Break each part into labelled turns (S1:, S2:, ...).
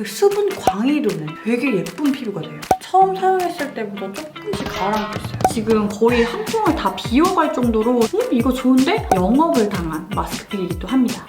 S1: 그 수분 광이 도는 되게 예쁜 피부가 돼요. 처음 사용했을 때보다 조금씩 가라앉고 있어요. 지금 거의 한 통을 다 비워갈 정도로 음, 이거 좋은데? 영업을 당한 마스크팩이기도 합니다.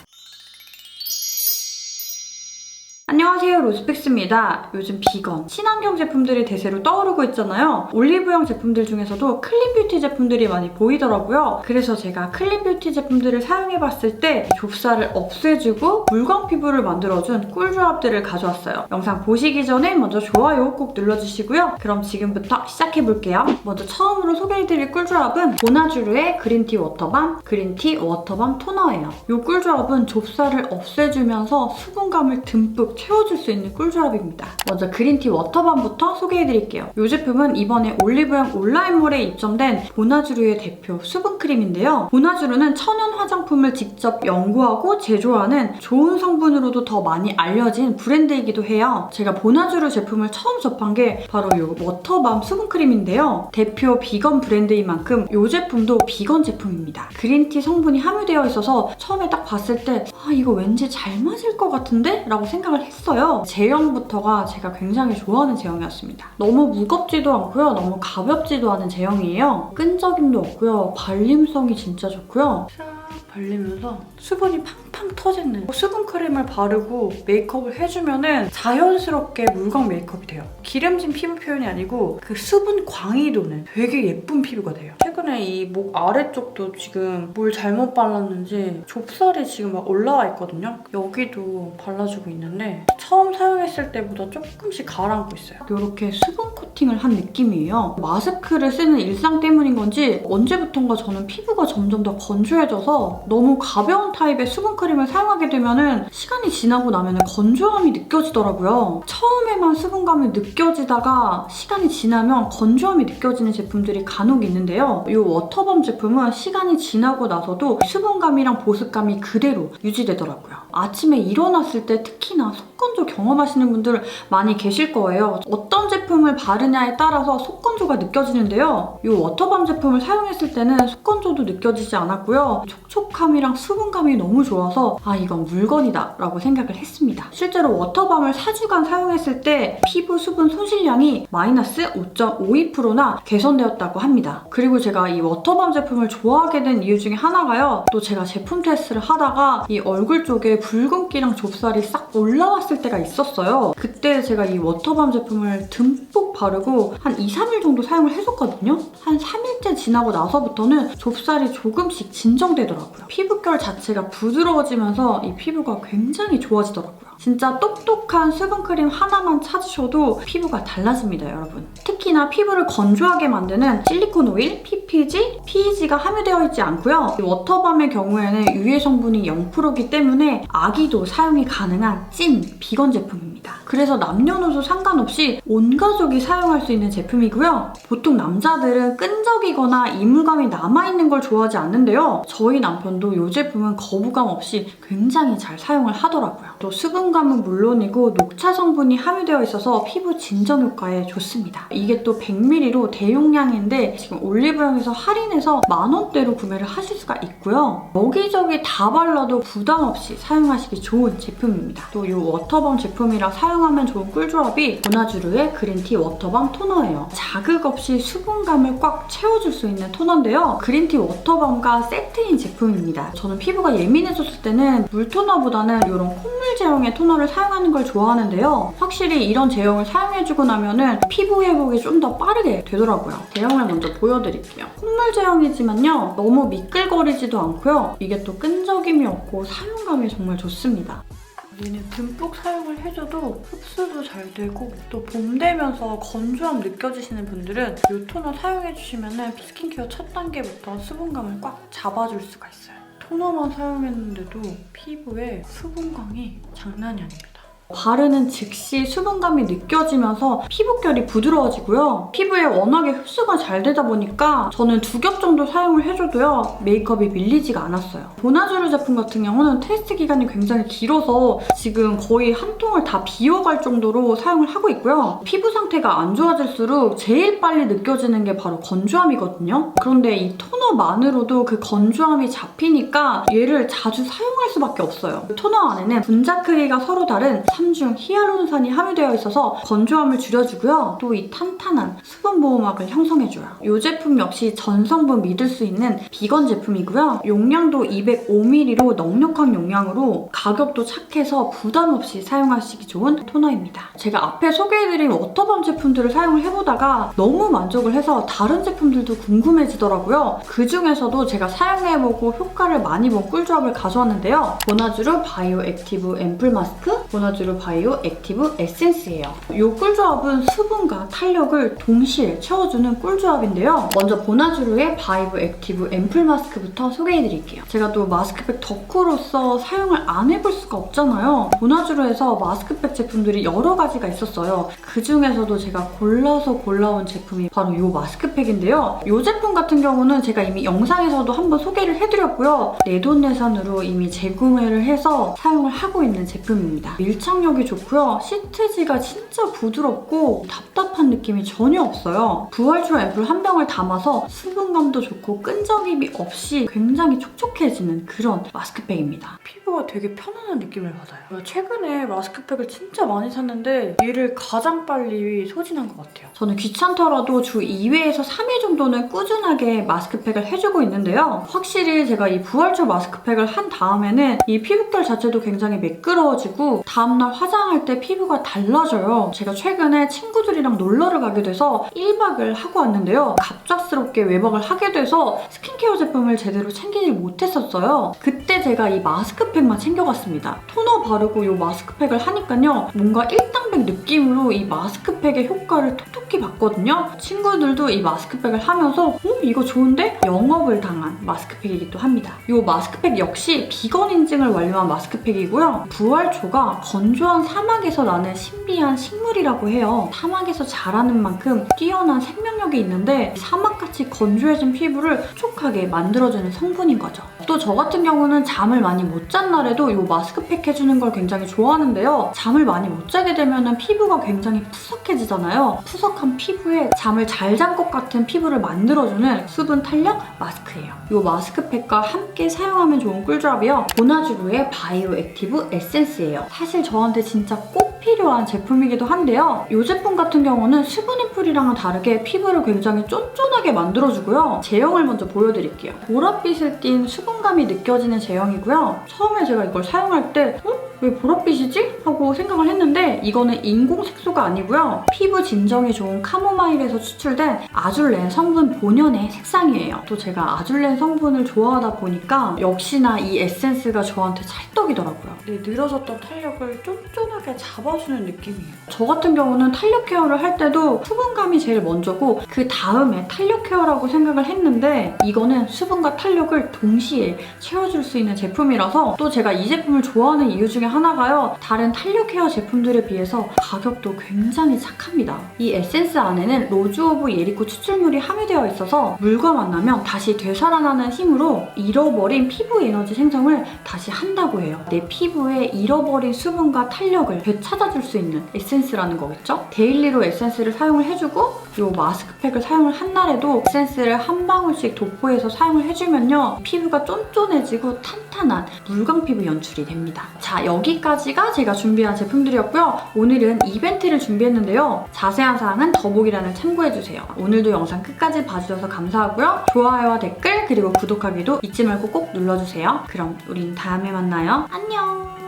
S1: 안녕하세요 로스픽스입니다. 요즘 비건, 친환경 제품들이 대세로 떠오르고 있잖아요. 올리브영 제품들 중에서도 클린 뷰티 제품들이 많이 보이더라고요. 그래서 제가 클린 뷰티 제품들을 사용해봤을 때 좁쌀을 없애주고 물광 피부를 만들어준 꿀조합들을 가져왔어요. 영상 보시기 전에 먼저 좋아요 꼭 눌러주시고요. 그럼 지금부터 시작해볼게요. 먼저 처음으로 소개해드릴 꿀조합은 보나주르의 그린티 워터밤 그린티 워터밤 토너예요. 이 꿀조합은 좁쌀을 없애주면서 수분감을 듬뿍 채워 줄 수 있는 꿀조합입니다. 먼저 그린티 워터밤부터 소개해드릴게요. 이 제품은 이번에 올리브영 온라인몰에 입점된 보나주르의 대표 수분크림인데요. 보나주르는 천연 화장품을 직접 연구하고 제조하는 좋은 성분으로도 더 많이 알려진 브랜드이기도 해요. 제가 보나주르 제품을 처음 접한 게 바로 이 워터밤 수분크림인데요. 대표 비건 브랜드인 만큼 이 제품도 비건 제품입니다. 그린티 성분이 함유되어 있어서 처음에 딱 봤을 때 아, 이거 왠지 잘 맞을 것 같은데? 라고 생각을 했어요. 제형부터가 제가 굉장히 좋아하는 제형이었습니다. 너무 무겁지도 않고요. 너무 가볍지도 않은 제형이에요. 끈적임도 없고요. 발림성이 진짜 좋고요. 싹 발리면서 수분이 팡팡 터지는 수분 크림을 바르고 메이크업을 해주면은 자연스럽게 물광 메이크업이 돼요. 기름진 피부 표현이 아니고 그 수분 광이 도는 되게 예쁜 피부가 돼요. 최근에 이 목 아래쪽도 지금 뭘 잘못 발랐는지 좁쌀이 지금 막 올라와 있거든요. 여기도 발라주고 있는데 처음 사용했을 때보다 조금씩 가라앉고 있어요. 이렇게 수분 코팅을 한 느낌이에요. 마스크를 쓰는 일상 때문인 건지 언제부턴가 저는 피부가 점점 더 건조해져서 너무 가벼운 타입의 수분 크림을 사용하게 되면은 시간이 지나고 나면 건조함이 느껴지더라고요. 처음에만 수분감이 느껴지다가 시간이 지나면 건조함이 느껴지는 제품들이 간혹 있는데요. 이 워터밤 제품은 시간이 지나고 나서도 수분감이랑 보습감이 그대로 유지되더라고요. 아침에 일어났을 때 특히나 속건조 경험하시는 분들 많이 계실 거예요. 어떤 제품을 바르냐에 따라서 속건조가 느껴지는데요. 이 워터밤 제품을 사용했을 때는 속건조도 느껴지지 않았고요. 촉촉함이랑 수분감이 너무 좋아서 아 이건 물건이다 라고 생각을 했습니다. 실제로 워터밤을 4주간 사용했을 때 피부 수분 손실량이 마이너스 5.52%나 개선되었다고 합니다. 그리고 제가 이 워터밤 제품을 좋아하게 된 이유 중에 하나가요. 또 제가 제품 테스트를 하다가 이 얼굴 쪽에 붉은기랑 좁쌀이 싹 올라왔을 때가 있 었어요. 그때 제가 이 워터밤 제품을 듬뿍 바르고 한 2, 3일 정도 사용을 했었거든요. 한 3일째 지나고 나서부터는 좁쌀이 조금씩 진정되더라고요. 피부결 자체가 부드러워지면서 이 피부가 굉장히 좋아지더라고요. 진짜 똑똑한 수분크림 하나만 찾으셔도 피부가 달라집니다, 여러분. 특히나 피부를 건조하게 만드는 실리콘 오일, PPG, PEG가 함유되어 있지 않고요. 이 워터밤의 경우에는 유해 성분이 0%이기 때문에 아기도 사용이 가능한 찐 비건 제품 입니다. 그래서 남녀노소 상관없이 온 가족이 사용할 수 있는 제품이고요. 보통 남자들은 끈적이거나 이물감이 남아있는 걸 좋아하지 않는데요. 저희 남편도 이 제품은 거부감 없이 굉장히 잘 사용을 하더라고요. 또 수분감은 물론이고 녹차 성분이 함유되어 있어서 피부 진정 효과에 좋습니다. 이게 또 100ml로 대용량인데 지금 올리브영에서 할인해서 만원대로 구매를 하실 수가 있고요. 여기저기 다 발라도 부담 없이 사용하시기 좋은 제품입니다. 또 이 워터밤 제품이랑 사용하면 좋은 꿀조합이 보나주르의 그린티 워터밤 토너예요. 자극 없이 수분감을 꽉 채워줄 수 있는 토너인데요. 그린티 워터밤과 세트인 제품입니다. 저는 피부가 예민해졌을 때는 물 토너보다는 이런 콧물 제형의 토너를 사용하는 걸 좋아하는데요. 확실히 이런 제형을 사용해주고 나면은 피부 회복이 좀 더 빠르게 되더라고요. 제형을 먼저 보여드릴게요. 콧물 제형이지만요. 너무 미끌거리지도 않고요. 이게 또 끈적임이 없고 사용감이 정말 좋습니다. 얘는 듬뿍 사용을 해줘도 흡수도 잘 되고 또 봄 되면서 건조함 느껴지시는 분들은 이 토너 사용해주시면 스킨케어 첫 단계부터 수분감을 꽉 잡아줄 수가 있어요. 토너만 사용했는데도 피부에 수분감이 장난이 아닙니다. 바르는 즉시 수분감이 느껴지면서 피부결이 부드러워지고요. 피부에 워낙에 흡수가 잘 되다 보니까 저는 두 겹 정도 사용을 해줘도요. 메이크업이 밀리지가 않았어요. 보나주르 제품 같은 경우는 테스트 기간이 굉장히 길어서 지금 거의 한 통을 다 비워갈 정도로 사용을 하고 있고요. 피부 상태가 안 좋아질수록 제일 빨리 느껴지는 게 바로 건조함이거든요. 그런데 이 토너만으로도 그 건조함이 잡히니까 얘를 자주 사용할 수밖에 없어요. 토너 안에는 분자 크기가 서로 다른 3중 히알루론산이 함유되어 있어서 건조함을 줄여주고요. 또 이 탄탄한 수분 보호막을 형성해줘요. 이 제품 역시 전성분 믿을 수 있는 비건 제품이고요. 용량도 205ml로 넉넉한 용량으로 가격도 착해서 부담 없이 사용하시기 좋은 토너입니다. 제가 앞에 소개해드린 워터밤 제품들을 사용을 해보다가 너무 만족을 해서 다른 제품들도 궁금해지더라고요. 그 중에서도 제가 사용해보고 효과를 많이 본 꿀조합을 가져왔는데요. 보나주루 바이오 액티브 앰플 마스크, 보나주 루 바이오 액티브 에센스예요. 이 꿀조합은 수분과 탄력을 동시에 채워주는 꿀조합인데요. 먼저 보나주루의 바이오 액티브 앰플 마스크부터 소개해드릴게요. 제가 또 마스크팩 덕후로서 사용을 안 해볼 수가 없잖아요. 보나주루에서 마스크팩 제품들이 여러 가지가 있었어요. 그 중에서도 제가 골라서 골라온 제품이 바로 이 마스크팩인데요. 이 제품 같은 경우는 제가 이미 영상에서도 한번 소개를 해드렸고요. 내돈내산으로 이미 재구매를 해서 사용을 하고 있는 제품입니다. 밀착 력이 좋고요. 시트지가 진짜 부드럽고 답답한 느낌이 전혀 없어요. 부활초 앰플 한 병을 담아서 수분감도 좋고 끈적임이 없이 굉장히 촉촉해지는 그런 마스크팩입니다. 피부가 되게 편안한 느낌을 받아요. 최근에 마스크팩을 진짜 많이 샀는데 얘를 가장 빨리 소진한 것 같아요. 저는 귀찮더라도 주 2회에서 3회 정도는 꾸준하게 마스크팩을 해주고 있는데요. 확실히 제가 이 부활초 마스크팩을 한 다음에는 이 피부결 자체도 굉장히 매끄러워지고 다음 날 화장할 때 피부가 달라져요. 제가 최근에 친구들이랑 놀러를 가게 돼서 1박을 하고 왔는데요. 갑작스럽게 외박을 하게 돼서 스킨케어 제품을 제대로 챙기지 못했었어요. 그때 제가 이 마스크팩만 챙겨갔습니다. 토너 바르고 이 마스크팩을 하니까요. 뭔가 일 당백 느낌으로 이 마스크팩의 효과를 톡톡히 봤거든요. 친구들도 이 마스크팩을 하면서 어? 이거 좋은데? 영업을 당한 마스크팩이기도 합니다. 이 마스크팩 역시 비건 인증을 완료한 마스크팩이고요. 부활초가 건조한 사막에서 나는 신비한 식물이라고 해요. 사막에서 자라는 만큼 뛰어난 생명력이 있는데 사막같이 건조해진 피부를 촉촉하게 만들어주는 성분인 거죠. 또 저 같은 경우는 잠을 많이 못 잔 날에도 이 마스크팩 해주는 걸 굉장히 좋아하는데요. 잠을 많이 못 자게 되면 피부가 굉장히 푸석해지잖아요. 푸석한 피부에 잠을 잘 잔 것 같은 피부를 만들어주는 수분 탄력 마스크예요. 이 마스크팩과 함께 사용하면 좋은 꿀조합이요. 보나주루의 바이오 액티브 에센스예요. 사실 저한테 진짜 꼭 필요한 제품이기도 한데요. 이 제품 같은 경우는 수분 앰플이랑은 다르게 피부를 굉장히 쫀쫀하게 만들어주고요. 제형을 먼저 보여드릴게요. 보랏빛을 띤 수분감이 느껴지는 제형이고요. 처음에 제가 이걸 사용할 때 어? 왜 보랏빛이지? 하고 생각을 했는데 이거는 인공 색소가 아니고요. 피부 진정에 좋은 카모마일에서 추출된 아줄렌 성분 본연의 색상이에요. 또 제가 아줄렌 성분을 좋아하다 보니까 역시나 이 에센스가 저한테 찰떡이더라고요. 네, 늘어졌던 탄력을 쫀쫀하게 잡아주는 느낌이에요. 저 같은 경우는 탄력 케어를 할 때도 수분감이 제일 먼저고 그 다음에 탄력 케어라고 생각을 했는데 이거는 수분과 탄력을 동시에 채워줄 수 있는 제품이라서 또 제가 이 제품을 좋아하는 이유 중에 하나가요. 다른 탄력 케어 제품들에 비해서 가격도 굉장히 착합니다. 이 에센스 안에는 로즈 오브 예리코 추출물이 함유되어 있어서 물과 만나면 다시 되살아나는 힘으로 잃어버린 피부 에너지 생성을 다시 한다고 해요. 내 피부에 잃어버린 수분과 탄력을 되찾아줄 수 있는 에센스라는 거겠죠? 데일리로 에센스를 사용을 해주고 이 마스크팩을 사용을 한 날에도 에센스를 한 방울씩 도포해서 사용을 해주면요. 피부가 쫀쫀해지고 탄탄한 물광 피부 연출이 됩니다. 자, 여기까지가 제가 준비한 제품들이었고요. 오늘은 이벤트를 준비했는데요. 자세한 사항은 더보기란을 참고해주세요. 오늘도 영상 끝까지 봐주셔서 감사하고요. 좋아요와 댓글 그리고 구독하기도 잊지 말고 꼭 눌러주세요. 그럼 우린 다음에 만나요. 안녕!